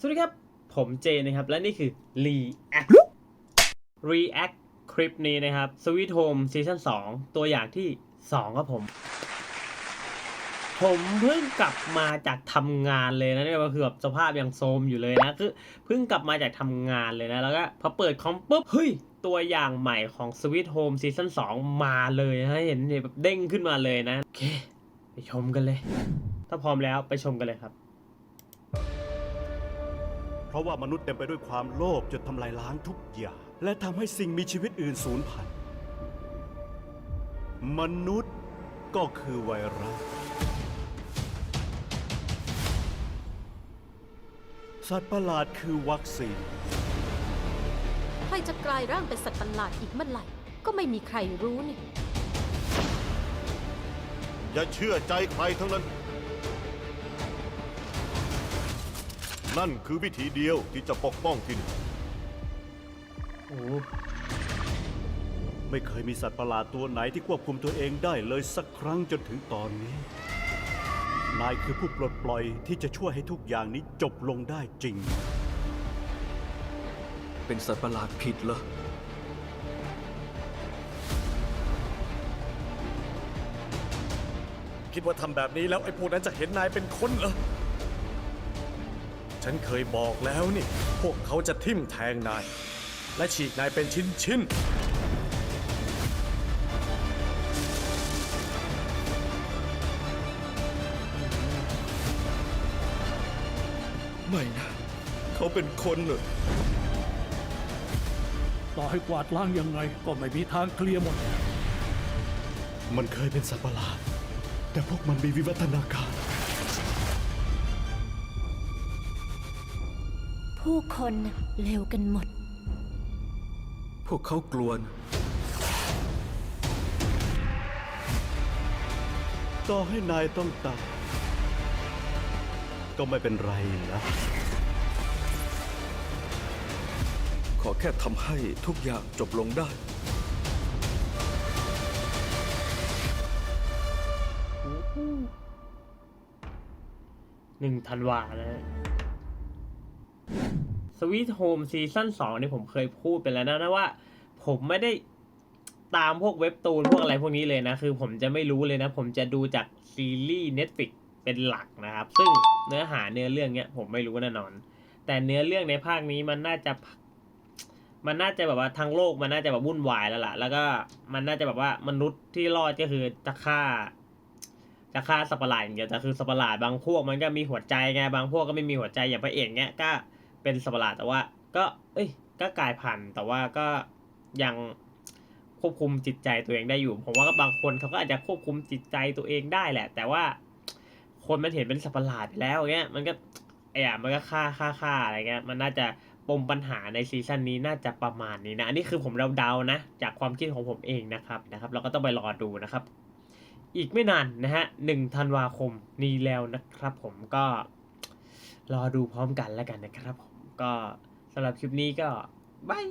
สวัสดีครับ ผมเจนะครับ และนี่คือ React React คลิปนี้นะครับ Sweet Home Season 2 ตัวอย่างที่ 2 ครับผม ผมเพิ่งกลับมาจากทำงานเลยนะเนี่ยก็คือแบบสภาพยังโทรมอยู่เลยนะ คือเพิ่งกลับมาจากทำงานเลยนะ แล้วก็พอเปิดคอมปุ๊บ เฮ้ย ตัวอย่างใหม่ของ Sweet Home Season 2 มาเลยนะเห็นแบบเด้งขึ้นมาเลยนะ โอเค ไปชมกันเลย ถ้าพร้อมแล้วไปชมกันเลยครับ เพราะว่ามนุษย์เต็มไปด้วยความโลภจนทำลายล้างทุกอย่าง และทำให้สิ่งมีชีวิตอื่นสูญพันธุ์มนุษย์ก็คือไวรัส สัตว์ประหลาดคือวัคซีน ใครจะกลายร่างเป็นสัตว์ประหลาดอีกเมื่อไหร่ ก็ไม่มีใครรู้นี่ อย่าเชื่อใจใครทั้งนั้น นั่นคือวิธีเดียวที่จะปกป้องที่นี่โอ้ไม่เคยมีสัตว์ประหลาดตัวไหนที่ควบคุมตัวเองได้เลยสักครั้งจนถึงตอนนี้ นายคือผู้ปลดปล่อยที่จะช่วยให้ทุกอย่างนี้จบลงได้จริง เป็นสัตว์ประหลาดผิดเหรอ คิดว่าทำแบบนี้แล้วไอ้พวกนั้นจะเห็นนายเป็นคนเหรอ ฉันเคยบอกแล้วนี่ พวกเขาจะทิ่มแทงนาย และฉีกนายเป็นชิ้นๆไม่นะ เขาเป็นคนเหรอต่อให้กวาดล้างยังไงก็ไม่มีทางเคลียร์หมด มันเคยเป็นสัตว์ประหลาด แต่พวกมันมีวิวัฒนาการ ผู้คนน่ะเลวกันหมด พวกเขากลัวนะต่อให้นายต้องตายก็ไม่เป็นไรนะ ขอแค่ทำให้ทุกอย่างจบลงได้ หนึ่งธันวานะฮะ สวีทโฮมซีซั่นสองนี่ผมเคยพูดไปแล้วนะนะว่า ผมไม่ได้ตามพวกเว็บตูนพวกอะไรพวกนี้เลยนะ คือผมจะไม่รู้เลยนะ ผมจะดูจากซีรีส์ Netflix เป็นหลักนะครับ ซึ่งเนื้อหาเนื้อเรื่องเนี้ยผมไม่รู้แน่นอน แต่เนื้อเรื่องในภาคนี้มันน่าจะ มันน่าจะแบบว่าทั้งโลกมันน่าจะแบบวุ่นวายแล้วล่ะ แล้วก็มันน่าจะแบบว่ามนุษย์ที่รอดก็คือจะฆ่าจะฆ่าสัปหลาดอย่างเดียวแต่คือสัประหลาดบางพวกมันก็มีหัวใจไงบางพวกก็ไม่มีหัวใจอย่างพระเอกเนี้ยก็ เป็นสัปะหลาดแต่ว่า ก็ เอ้ย ก็กลายพันธุ์แต่ว่าก็ยังควบคุมจิตใจตัวเองได้อยู่ ผมว่าบางคนเขาก็อาจจะควบคุมจิตใจตัวเองได้แหละ แต่ว่า คนมันเห็นเป็นสัปะหลาดไปแล้วเงี้ย มันก็ไอ้อะมันก็ฆ่าฆ่าฆ่าอะไรเงี้ย มันน่าจะปมปัญหาในซีซั่นนี้น่าจะประมาณนี้นะ อันนี้คือผมเดาๆนะ จากความคิดของผมเองนะครับนะครับ เราก็ต้องไปรอดูนะครับ อีกไม่นานนะฮะหนึ่งธันวาคมนี้แล้วนะครับ ผมก็รอดูพร้อมกันแล้วกันนะครับผม ก็สำหรับคลิปนี้ก็บาย